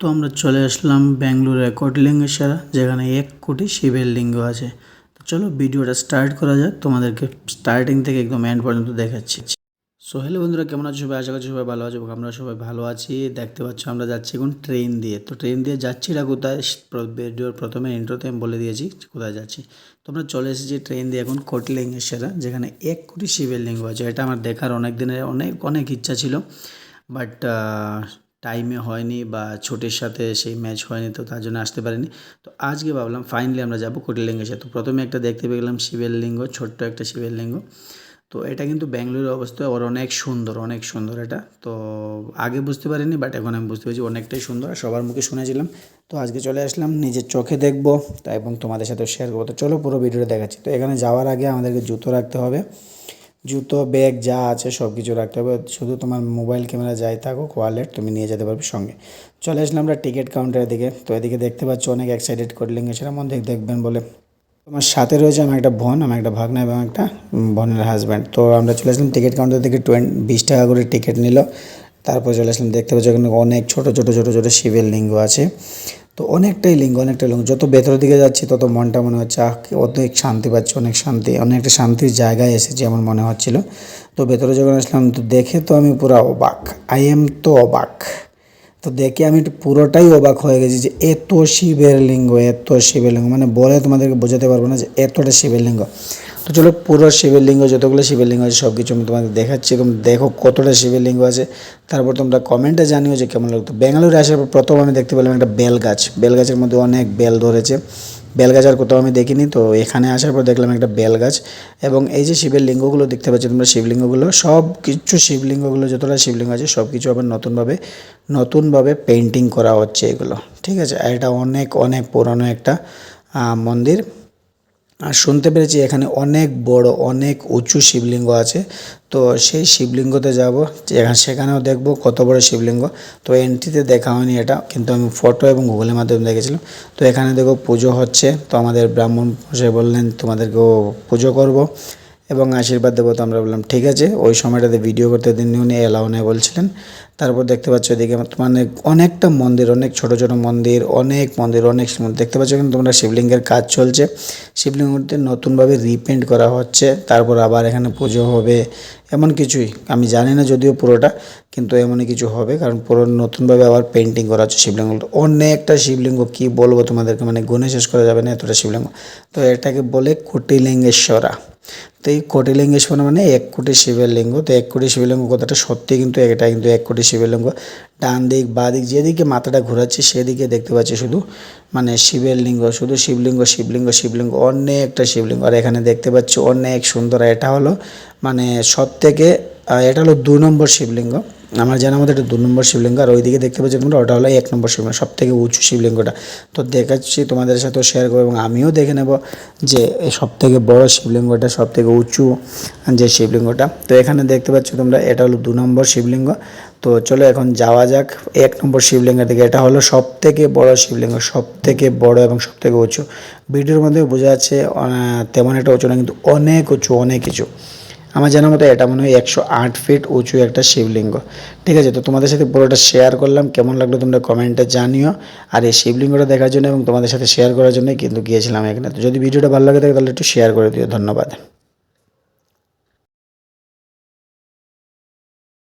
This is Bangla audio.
তো আমরা চলে আসলাম ব্যাঙ্গালোর রেকর্ডলিঙ্গেশ্বরা যেখানে এক কোটি শিবের লিঙ্গ আছে। তো চলো ভিডিওটা স্টার্ট করা যাক, তোমাদেরকে স্টার্টিং থেকে একদম এন্ড পর্যন্ত দেখাচ্ছি। সো হ্যালো বন্ধুরা, কেমন আছো সবাই? আশা করছি সবাই ভালো আছো আমরা সবাই ভালো আছি। দেখতে পাচ্ছ আমরা যাচ্ছি এখন ট্রেন দিয়ে। তো ট্রেন দিয়ে যাচ্ছি না কোথায়? ভিডিওর প্রথমে ইন্ট্রোতে আমি বলে দিয়েছি কোথায় যাচ্ছি। তো আমরা চলে এসেছি ট্রেন দিয়ে এখন কোটলিঙ্গেশ্বরা যেখানে এক কোটি শিবের লিঙ্গ আছে। এটা আমার দেখার অনেক দিনের, অনেক অনেক ইচ্ছা ছিল। বাট টাইমে হয়নি বা ছোটের সাথে সেই ম্যাচ হয়নি তো তার জন্য আসতে পারিনি। তো আজকে ভাবলাম ফাইনালি আমরা যাব কোটিলিঙ্গেশ্বর তো প্রথমে একটা দেখতে পেয়ে গেলাম শিবের লিঙ্গ ছোট্ট একটা শিবের লিঙ্গ তো এটা কিন্তু ব্যাঙ্গালোরের অবস্থা, ওর অনেক সুন্দর অনেক সুন্দর এটা। তো আগে বুঝতে পারিনি বাট এখন আমি বুঝতে পেরেছি অনেকটাই সুন্দর। আর সবার মুখে শুনেছিলাম। তো আজকে চলে আসলাম, নিজের চোখে দেখব, তা এবং তোমাদের সাথে শেয়ার করব। তো চলো পুরো ভিডিওটা দেখাচ্ছি। তো এখানে যাওয়ার আগে আমাদেরকে জুতো রাখতে হবে। জুতো, ব্যাগ যা আছে সব কিছু রাখতে হবে। শুধু তোমার মোবাইল ক্যামেরা যাই থাকুক ওয়ালেট তুমি নিয়ে যেতে পারবে সঙ্গে। চলে আসলাম আমরা টিকিট কাউন্টারের দিকে। তো এদিকে দেখতে পাচ্ছ অনেক এক্সাইটেড করলিং সেটা মধ্যে দেখবেন বলে। তোমার সাথে রয়েছে আমার একটা বোন, আমার একটা ভাগনা এবং একটা বোনের হাজব্যান্ড তো আমরা চলে আসলাম টিকিট কাউন্টার থেকে টোয়েন্টি বিশ টাকা করে টিকিট নিল। তারপর চলে আসলাম, দেখতে পাচ্ছি ওখানে অনেক ছোটো ছোটো ছোটো ছোটো শিবের লিঙ্গ আছে। তো অনেকটাই লিঙ্গ অনেকটাই লিঙ্গ। যত ভেতরের দিকে যাচ্ছি, তত মনটা মনে হচ্ছে, আহ অনেক শান্তি পাচ্ছি, অনেক শান্তি, অনেকটা শান্তির জায়গায় এসেছি আমার মনে হচ্ছিল। তো ভেতরে যখন আসলাম, তো দেখে তো আমি পুরো অবাক। আই এম তো অবাক। তো দেখে আমি একটু পুরোটাই অবাক হয়ে গেছি যে এত শিবের লিঙ্গ, এত শিবের লিঙ্গ। মানে বলে তোমাদেরকে বোঝাতে পারব না যে এতটা শিবের লিঙ্গ। তো চলো পুরো শিবের লিঙ্গ, যতগুলো শিবের লিঙ্গ আছে সব কিছু আমি তোমাদের দেখাচ্ছি। তোমরা দেখো কতটা শিবের লিঙ্গ আছে। তারপর তোমরা কমেন্টে জানিও যে কেমন লাগতো ব্যাঙ্গালোরে আসার পর প্রথম আমি দেখতে পেলাম একটা বেল গাছ। বেল গাছের মধ্যে অনেক বেল ধরেছে। বেল গাছ আর কোথাও আমি দেখিনি, তো এখানে আসার পর দেখলাম একটা বেলগাছ এবং এই যে শিবের লিঙ্গগুলো দেখতে পাচ্ছি তোমরা, শিবলিঙ্গগুলো সব কিছু শিবলিঙ্গগুলো, যতটা শিবলিঙ্গ আছে সব কিছু আবার নতুনভাবে নতুনভাবে পেন্টিং করা হচ্ছে এগুলো, ঠিক আছে? আর এটা অনেক অনেক পুরনো একটা মন্দির। আর শুনতে পেরেছি এখানে অনেক বড়, অনেক উঁচু শিবলিঙ্গ আছে। তো সেই শিবলিঙ্গতে যাব। সেখানেও দেখব কত বড় শিবলিঙ্গ। তো এন্ট্রিতে দেখা হয়নি এটা, কিন্তু আমি ফটো এবং গুগলের মাধ্যমে দেখেছিলাম। তো এখানে দেখো পুজো হচ্ছে। তো আমাদের ব্রাহ্মণ সে বললেন, তোমাদেরকেও পুজো করব। এবং আশীর্বাদ দেবো তো আমরা বললাম, ঠিক আছে, ওই সময়টাতে ভিডিও করতে দিন। উনি এলাও নেই বলছিলেন। তারপর দেখতে পাচ্ছ এদিকে মানে অনেকটা মন্দির, অনেক ছোট ছোট মন্দির, অনেক মন্দির, অনেক দেখতে পাচ্ছ কিন্তু তোমরা শিবলিঙ্গের কাজ চলছে। শিবলিঙ্গতে নতুনভাবে রিপেন্ট করা হচ্ছে, তারপর আবার এখানে পুজো হবে। এমন কিছুই, আমি জানি না যদিও পুরোটা, কিন্তু এমনই কিছু হবে, কারণ পুরো নতুনভাবে আবার পেন্টিং করা হচ্ছে শিবলিঙ্গটা অনেকটা শিবলিঙ্গ, কি বলব তোমাদেরকে মানে গুণে শেষ করা যাবে না এতটা শিবলিঙ্গ। তো এটাকে বলে কোটিলিঙ্গেশ্বরা। তো এই কোটিলিঙ্গেশ্বর মানে এক কোটি শিবের লিঙ্গ। তো এক কোটি শিবলিঙ্গ কথাটা সত্যি কিন্তু এটা কিন্তু এক কোটি শিবলিঙ্গ ডান দিক, বা দিক যেদিকে মাথাটা ঘোরাচ্ছে সেদিকে দেখতে পাচ্ছি শুধু মানে শিবের লিঙ্গ, শুধু শিবলিঙ্গ শিবলিঙ্গ শিবলিঙ্গ অনেকটা শিবলিঙ্গ আর এখানে দেখতে পাচ্ছি অনেক সুন্দর, এটা হলো মানে সব থেকে এটা হলো দু নম্বর শিবলিঙ্গ আমার জানার মধ্যে এটা দু নম্বর শিবলিঙ্গ, আর ওইদিকে দেখতে পাচ্ছি তোমরা, ওটা হলো এক নম্বর শিবলিঙ্গ সব থেকে উঁচু শিবলিঙ্গটা। তো দেখাচ্ছি তোমাদের সাথেও শেয়ার করব এবং আমিও দেখে নেব যে সব থেকে বড় শিবলিঙ্গটা সব থেকে উঁচু যে শিবলিঙ্গটা। তো এখানে দেখতে পাচ্ছ তোমরা, এটা হলো দু নম্বর শিবলিঙ্গ। তো চলো এখন যাওয়া যাক এক নম্বর শিবলিঙ্গের দিকে। এটা হলো সব থেকে বড় শিবলিঙ্গ সব থেকে বড় এবং সব থেকে উঁচু। ভিডিওর মধ্যে বোঝা যাচ্ছে তেমন একটা উঁচু না, কিন্তু অনেক উঁচু, অনেক কিছু। আমার জানার মতো এটা মনে হয় একশো আট ফিট উঁচু একটা শিবলিঙ্গ। ঠিক আছে, তো তোমাদের সাথে পুরোটা শেয়ার করলাম, কেমন লাগল তোমরা কমেন্টে জানিও। আর এই শিবলিঙ্গটা দেখার জন্য এবং তোমাদের সাথে শেয়ার করার জন্যই কিন্তু গিয়েছিলাম এখানে। তো যদি ভিডিওটা ভালো লাগে থাকে তাহলে একটু শেয়ার করে দিও, ধন্যবাদ।